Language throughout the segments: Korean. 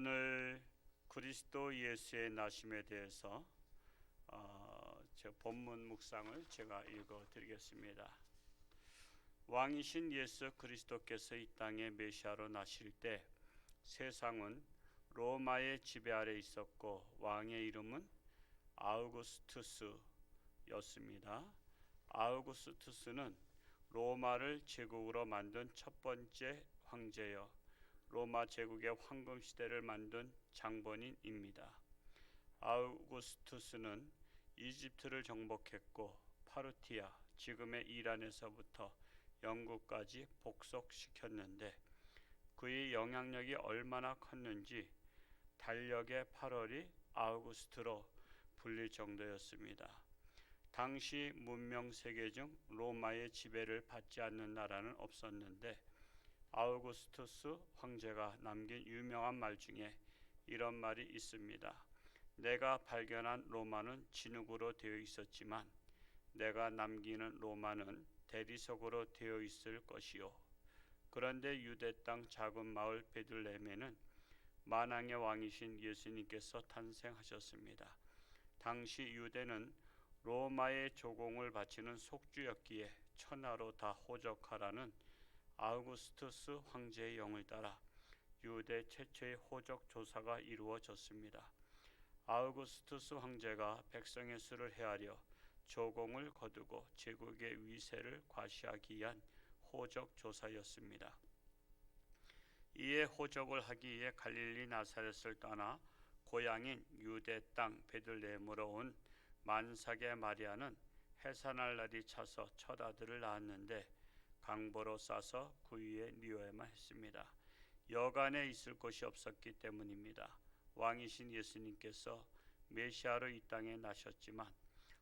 오늘 그리스도 예수의 나심에 대해서 어, 제 본문 묵상을 제가 읽어드리겠습니다. 왕이신 예수 그리스도께서 이 땅에 메시아로 나실 때 세상은 로마의 지배 아래 있었고 왕의 이름은 아우구스투스였습니다. 아우구스투스는 로마를 제국으로 만든 첫 번째 황제여 로마 제국의 황금 시대를 만든 장본인입니다. 아우구스투스는 이집트를 정복했고 파르티아 지금의 이란에서부터 영국까지 복속시켰는데 그의 영향력이 얼마나 컸는지 달력의 8월이 아우구스트로 불릴 정도였습니다. 당시 문명 세계 중 로마의 지배를 받지 않는 나라는 없었는데 아우구스투스 황제가 남긴 유명한 말 중에 이런 말이 있습니다. 내가 발견한 로마는 진흙으로 되어 있었지만 내가 남기는 로마는 대리석으로 되어 있을 것이요. 그런데 유대 땅 작은 마을 베들레헴에는 만왕의 왕이신 예수님께서 탄생하셨습니다. 당시 유대는 로마의 조공을 바치는 속주였기에 천하로 다 호적하라는 아우구스투스 황제의 영을 따라 유대 최초의 호적 조사가 이루어졌습니다. 아우구스투스 황제가 백성의 수를 헤아려 조공을 거두고 제국의 위세를 과시하기 위한 호적 조사였습니다. 이에 호적을 하기 위해 갈릴리 나사렛을 떠나 고향인 유대 땅 베들레헴으로 온 만삭의 마리아는 해산할 날이 차서 첫 아들을 낳았는데 강보로 싸서 구유에 니어야만 했습니다. 여간에 있을 곳이 없었기 때문입니다. 왕이신 예수님께서 메시아로 이 땅에 나셨지만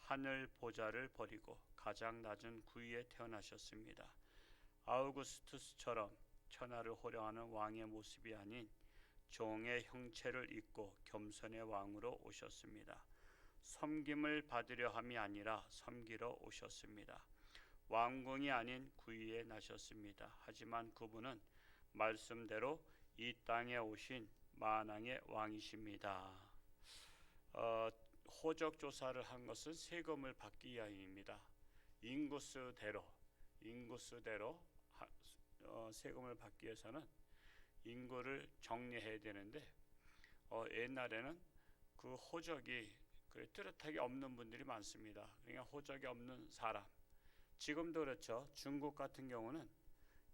하늘 보좌를 버리고 가장 낮은 구유에 태어나셨습니다. 아우구스투스처럼 천하를 호령하는 왕의 모습이 아닌 종의 형체를 입고 겸손의 왕으로 오셨습니다. 섬김을 받으려 함이 아니라 섬기러 오셨습니다. 왕궁이 아닌 구유에 나셨습니다. 하지만 그분은 말씀대로 이 땅에 오신 만왕의 왕이십니다. 어, 호적 조사를 한 것은 세금을 받기 위함입니다. 인구수대로 인구수대로 하, 어, 세금을 받기 위해서는 인구를 정리해야 되는데 어, 옛날에는 그 호적이 그래 뚜렷하게 없는 분들이 많습니다. 그러니까 호적이 없는 사람. 지금도 그렇죠. 중국 같은 경우는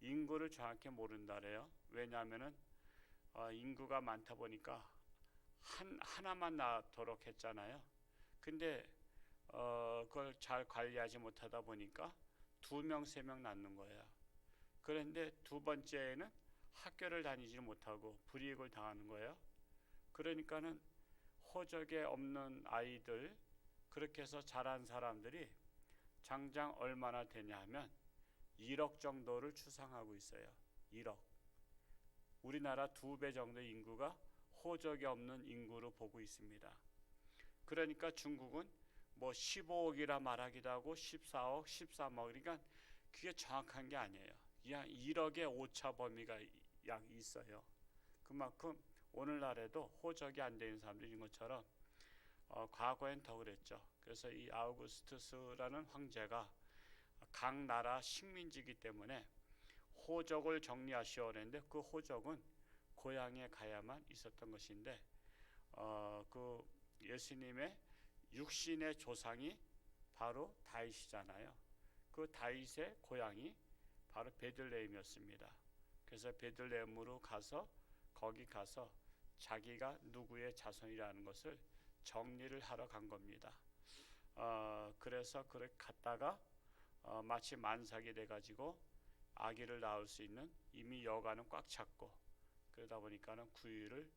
인구를 정확히 모른다래요. 왜냐하면은 어, 인구가 많다 보니까 한 하나만 낳도록 했잖아요. 근데 어, 그걸 잘 관리하지 못하다 보니까 두 명, 세 명 낳는 거예요. 그런데 두 번째는 학교를 다니지 못하고 불이익을 당하는 거예요. 그러니까는 호적에 없는 아이들 그렇게 해서 자란 사람들이 장장 얼마나 되냐 하면 1억 정도를 추상하고 있어요. 1억. 우리나라 두 배 정도 인구가 호적이 없는 인구로 보고 있습니다. 그러니까 중국은 뭐 15억이라 말하기도 하고 14억, 13억 그러니까 그게 정확한 게 아니에요. 그냥 1억의 오차 범위가 약 있어요. 그만큼 오늘날에도 호적이 안 되는 사람들인 것처럼 어, 과거엔 더 그랬죠. 그래서 이 아우구스투스라는 황제가 각 나라 식민지기 때문에 호적을 정리하시오 그랬는데 그 호적은 고향에 가야만 있었던 것인데 어, 그 예수님의 육신의 조상이 바로 다윗이잖아요. 그 다윗의 고향이 바로 베들레헴이었습니다. 그래서 베들레헴으로 가서 거기 가서 자기가 누구의 자손이라는 것을 정리를 하러 간 겁니다. 어, 그래서 그렇게 갔다가 어, 마치 만삭이 돼가지고 아기를 낳을 수 있는 이미 여가는 꽉 찼고 그러다 보니까는 구유를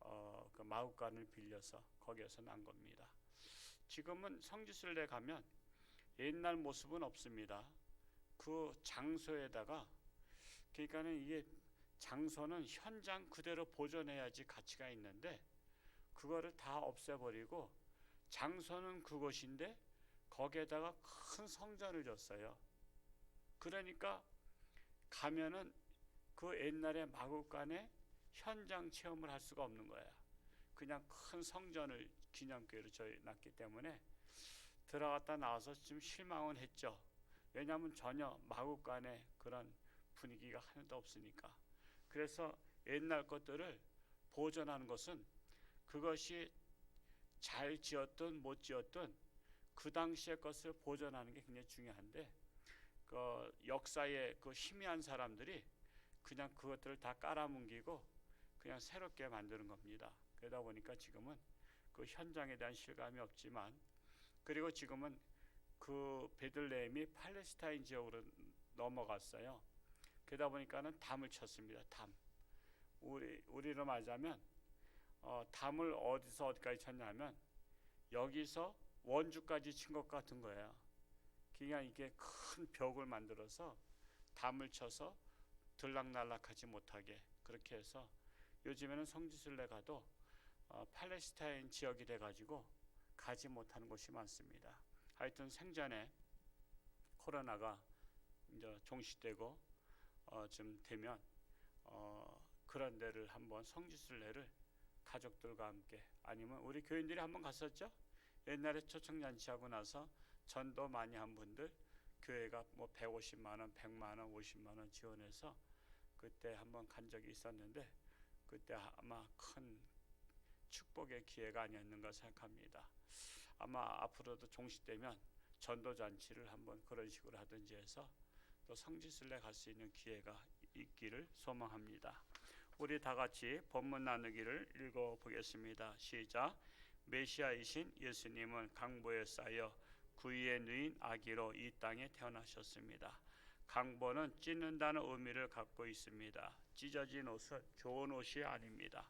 어, 그 마구간을 빌려서 거기에서 난 겁니다. 지금은 성지순례 가면 옛날 모습은 없습니다. 그 장소에다가 그러니까는 이게 장소는 현장 그대로 보존해야지 가치가 있는데 그거를 다 없애버리고 장소는 그곳인데 거기에다가 큰 성전을 줬어요. 그러니까 가면은 그 옛날에 마국간에 현장 체험을 할 수가 없는 거야. 그냥 큰 성전을 기념교회로 저희 놨기 때문에 들어갔다 나와서 좀 실망은 했죠. 왜냐하면 전혀 마국간의 그런 분위기가 하나도 없으니까. 그래서 옛날 것들을 보존하는 것은 그것이 잘 지었든 못 지었든 그 당시의 것을 보존하는 게 굉장히 중요한데 그 역사에 그 희미한 사람들이 그냥 그것들을 다 깔아뭉개고 그냥 새롭게 만드는 겁니다. 그러다 보니까 지금은 그 현장에 대한 실감이 없지만 그리고 지금은 그 베들레헴이 팔레스타인 지역으로 넘어갔어요. 그러다 보니까는 담을 쳤습니다. 담. 우리 우리로 말하자면 어, 담을 어디서 어디까지 쳤냐면 여기서 원주까지 친 것 같은 거예요. 그냥 이게 큰 벽을 만들어서 담을 쳐서 들락날락하지 못하게 그렇게 해서 요즘에는 성지순례 가도 어, 팔레스타인 지역이 돼가지고 가지 못하는 곳이 많습니다. 하여튼 생전에 코로나가 이제 종식되고 어, 좀 되면 어, 그런 데를 한번 성지순례를 가족들과 함께 아니면 우리 교인들이 한번 갔었죠. 옛날에 초청 잔치하고 나서 전도 많이 한 분들 교회가 뭐 150만 원, 100만 원, 50만 원 지원해서 그때 한번 간 적이 있었는데 그때 아마 큰 축복의 기회가 아니었는가 생각합니다. 아마 앞으로도 종식되면 전도 잔치를 한번 그런 식으로 하든지 해서 또 성지순례 갈 수 있는 기회가 있기를 소망합니다. 우리 다 같이 본문 나누기를 읽어 보겠습니다. 시작. 메시아이신 예수님은 강보에 쌓여 구이에 누인 아기로 이 땅에 태어나셨습니다. 강보는 찢는다는 의미를 갖고 있습니다. 찢어진 옷은 좋은 옷이 아닙니다.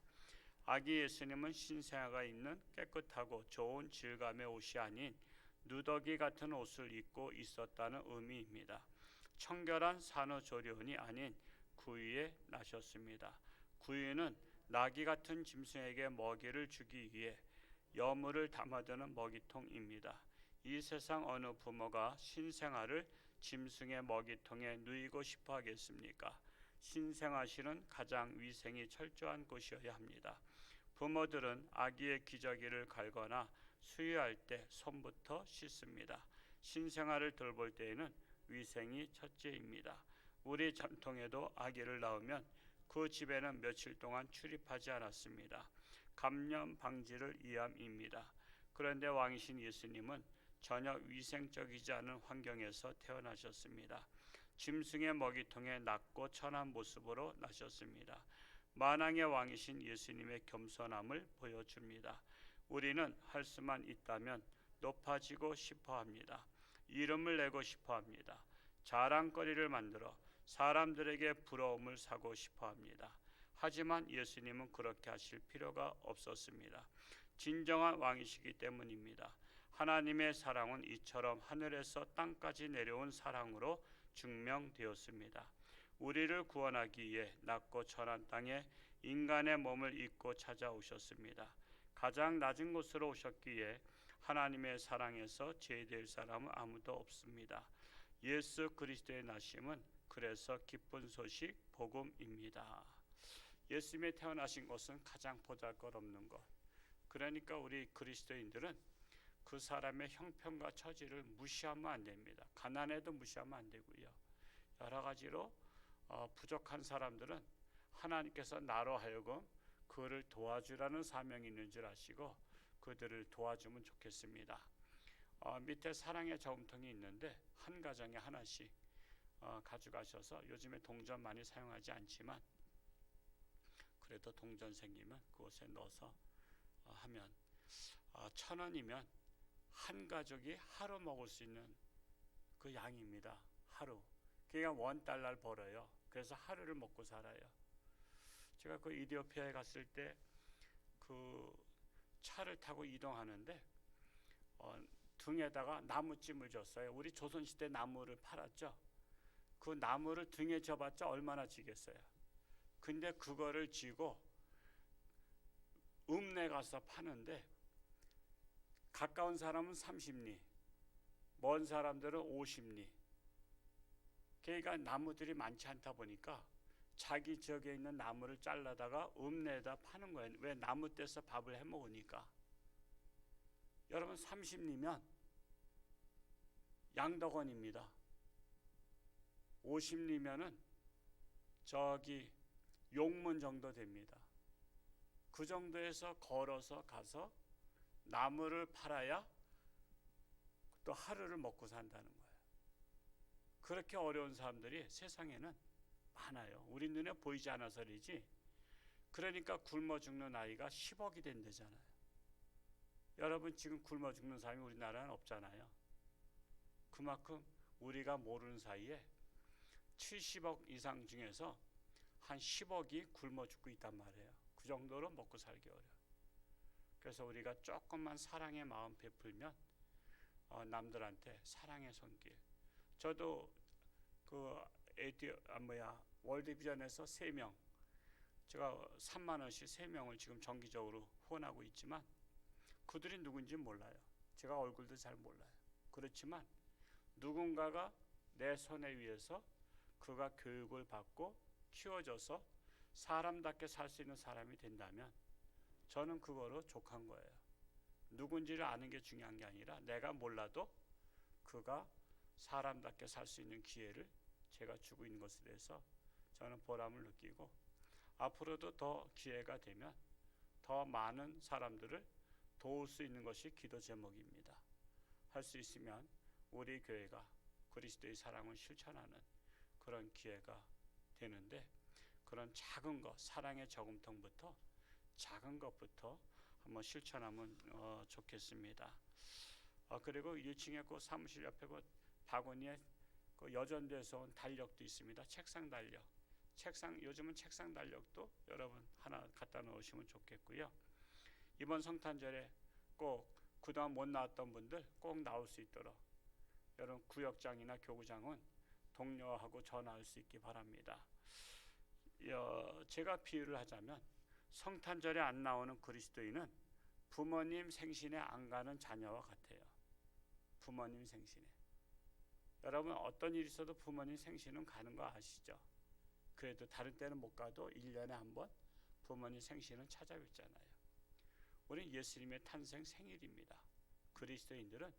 아기 예수님은 신생아가 있는 깨끗하고 좋은 질감의 옷이 아닌 누더기 같은 옷을 입고 있었다는 의미입니다. 청결한 산후조리원이 아닌 구유에 나셨습니다. 구유는 나귀 같은 짐승에게 먹이를 주기 위해 여물을 담아두는 먹이통입니다. 이 세상 어느 부모가 신생아를 짐승의 먹이통에 누이고 싶어 하겠습니까? 신생아실은 가장 위생이 철저한 곳이어야 합니다. 부모들은 아기의 기저귀를 갈거나 수유할 때 손부터 씻습니다. 신생아를 돌볼 때에는 위생이 첫째입니다. 우리 전통에도 아기를 낳으면 그 집에는 며칠 동안 출입하지 않았습니다. 감염 방지를 위함입니다. 그런데 왕이신 예수님은 전혀 위생적이지 않은 환경에서 태어나셨습니다. 짐승의 먹이통에 낮고 천한 모습으로 나셨습니다. 만왕의 왕이신 예수님의 겸손함을 보여줍니다. 우리는 할 수만 있다면 높아지고 싶어 합니다. 이름을 내고 싶어 합니다. 자랑거리를 만들어 사람들에게 부러움을 사고 싶어 합니다. 하지만 예수님은 그렇게 하실 필요가 없었습니다. 진정한 왕이시기 때문입니다. 하나님의 사랑은 이처럼 하늘에서 땅까지 내려온 사랑으로 증명되었습니다. 우리를 구원하기 위해 낮고 천한 땅에 인간의 몸을 입고 찾아오셨습니다. 가장 낮은 곳으로 오셨기에 하나님의 사랑에서 제될 사람은 아무도 없습니다. 예수 그리스도의 나심은 그래서 기쁜 소식 복음입니다. 예수님의 태어나신 것은 가장 보잘것없는 것. 그러니까 우리 그리스도인들은 그 사람의 형편과 처지를 무시하면 안 됩니다. 가난해도 무시하면 안 되고요. 여러 가지로 어, 부족한 사람들은 하나님께서 나로 하여금 그를 도와주라는 사명이 있는 줄 아시고 그들을 도와주면 좋겠습니다. 어, 밑에 사랑의 저금통이 있는데 한 가정에 하나씩 어, 가져가셔서 요즘에 동전 많이 사용하지 않지만 그래도 동전 생기면 그곳에 넣어서 어, 하면 어, 천 원이면 한 가족이 하루 먹을 수 있는 그 양입니다. 하루. 그러니까 원 달러를 벌어요. 그래서 하루를 먹고 살아요. 제가 그 이디오피아에 갔을 때 그 차를 타고 이동하는데 어, 등에다가 나무찜을 줬어요. 우리 조선시대 나무를 팔았죠. 그 나무를 등에 져봤자 얼마나 지겠어요. 근데 그거를 쥐고 읍내 가서 파는데 가까운 사람은 30리, 먼 사람들은 50리. 그러니까 나무들이 많지 않다 보니까 자기 지역에 있는 나무를 잘라다가 읍내에다 파는 거예요. 왜 나무 떼서 밥을 해 먹으니까. 여러분 30리면 양덕원입니다. 50리면은 저기 용문 정도 됩니다. 그 정도에서 걸어서 가서 나무를 팔아야 또 하루를 먹고 산다는 거예요. 그렇게 어려운 사람들이 세상에는 많아요. 우리 눈에 보이지 않아서이지. 그러니까 굶어 죽는 아이가 10억이 된대잖아요. 여러분 지금 굶어 죽는 사람이 우리나라는 없잖아요. 그만큼 우리가 모르는 사이에 70억 이상 중에서 한 10억이 굶어 죽고 있단 말이에요. 그 정도로 먹고 살기 어려워. 그래서 우리가 조금만 사랑의 마음 베풀면 어, 남들한테 사랑의 손길. 저도 그 에디 아 뭐야 월드비전에서 세 명, 제가 3만 원씩 세 명을 지금 정기적으로 후원하고 있지만 그들이 누군지 몰라요. 제가 얼굴도 잘 몰라요. 그렇지만 누군가가 내 손에 의해서 그가 교육을 받고 키워져서 사람답게 살 수 있는 사람이 된다면 저는 그거로 족한 거예요. 누군지를 아는 게 중요한 게 아니라 내가 몰라도 그가 사람답게 살 수 있는 기회를 제가 주고 있는 것에 대해서 저는 보람을 느끼고 앞으로도 더 기회가 되면 더 많은 사람들을 도울 수 있는 것이 기도 제목입니다. 할 수 있으면 우리 교회가 그리스도의 사랑을 실천하는 그런 기회가 되는데 그런 작은 것 사랑의 저금통부터 작은 것부터 한번 실천하면 어, 좋겠습니다. 어, 그리고 1층에 그 사무실 옆에 그 바구니에 그 여전도에서 온 달력도 있습니다. 책상 달력. 책상 요즘은 책상 달력도 여러분 하나 갖다 놓으시면 좋겠고요. 이번 성탄절에 꼭 그동안 못 나왔던 분들 꼭 나올 수 있도록 여러분 구역장이나 교구장은 동료하고 전화할 수 있기 바랍니다. 어, 제가 비유를 하자면 성탄절에 안 나오는 그리스도인은 부모님 생신에 안 가는 자녀와 같아요. 부모님 생신에. 여러분 어떤 일이 있어도 부모님 생신은 가는 거 아시죠? 그래도 다른 때는 못 가도 1년에 한 번 부모님 생신은 찾아뵙잖아요. 우리 예수님의 탄생 생일입니다. 그리스도인들은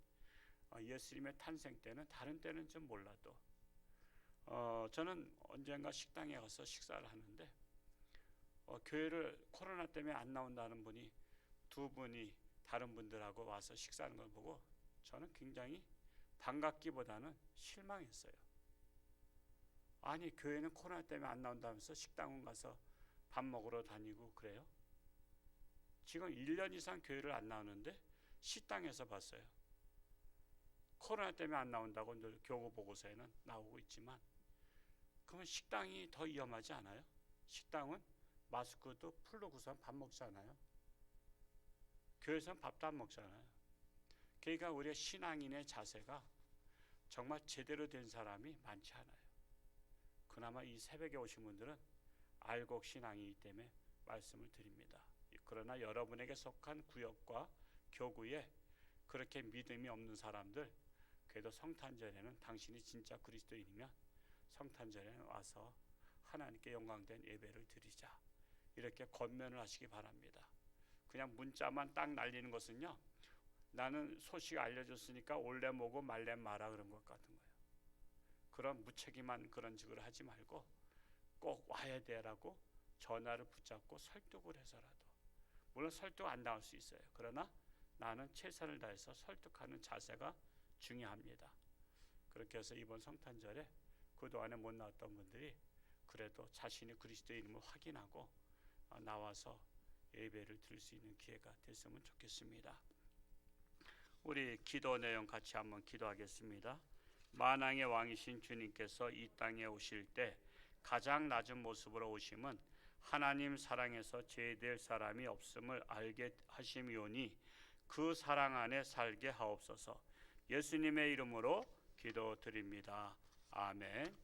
어, 예수님의 탄생 때는 다른 때는 좀 몰라도 어, 저는 언젠가 식당에 가서 식사를 하는데 어, 교회를 코로나 때문에 안 나온다는 분이 두 분이 다른 분들하고 와서 식사하는 걸 보고 저는 굉장히 반갑기보다는 실망했어요. 아니 교회는 코로나 때문에 안 나온다면서 식당은 가서 밥 먹으러 다니고 그래요? 지금 1년 이상 교회를 안 나오는데 식당에서 봤어요. 코로나 때문에 안 나온다고 늘 교구 보고서에는 나오고 있지만 그러면 식당이 더 위험하지 않아요? 식당은 마스크도 풀고선 밥 먹잖아요. 교회에서는 밥도 안 먹잖아요. 그러니까 우리의 신앙인의 자세가 정말 제대로 된 사람이 많지 않아요. 그나마 이 새벽에 오신 분들은 알곡 신앙이기 때문에 말씀을 드립니다. 그러나 여러분에게 속한 구역과 교구에 그렇게 믿음이 없는 사람들 그래도 성탄절에는 당신이 진짜 그리스도인이면 성탄절에는 와서 하나님께 영광된 예배를 드리자 이렇게 권면을 하시기 바랍니다. 그냥 문자만 딱 날리는 것은요 나는 소식 알려줬으니까 올래 뭐고 말래 마라 그런 것 같은 거예요. 그런 무책임한 그런 직을 하지 말고 꼭 와야 돼라고 전화를 붙잡고 설득을 해서라도 물론 설득 안 나올 수 있어요. 그러나 나는 최선을 다해서 설득하는 자세가 중요합니다. 그렇게 해서 이번 성탄절에 그동안에 못 나왔던 분들이 그래도 자신이 그리스도인임을 확인하고 어, 나와서 예배를 드릴 수 있는 기회가 됐으면 좋겠습니다. 우리 기도 내용 같이 한번 기도하겠습니다. 만왕의 왕이신 주님께서 이 땅에 오실 때 가장 낮은 모습으로 오심은 하나님 사랑에서 제될 사람이 없음을 알게 하심이오니 그 사랑 안에 살게 하옵소서. 예수님의 이름으로 기도드립니다. 아멘.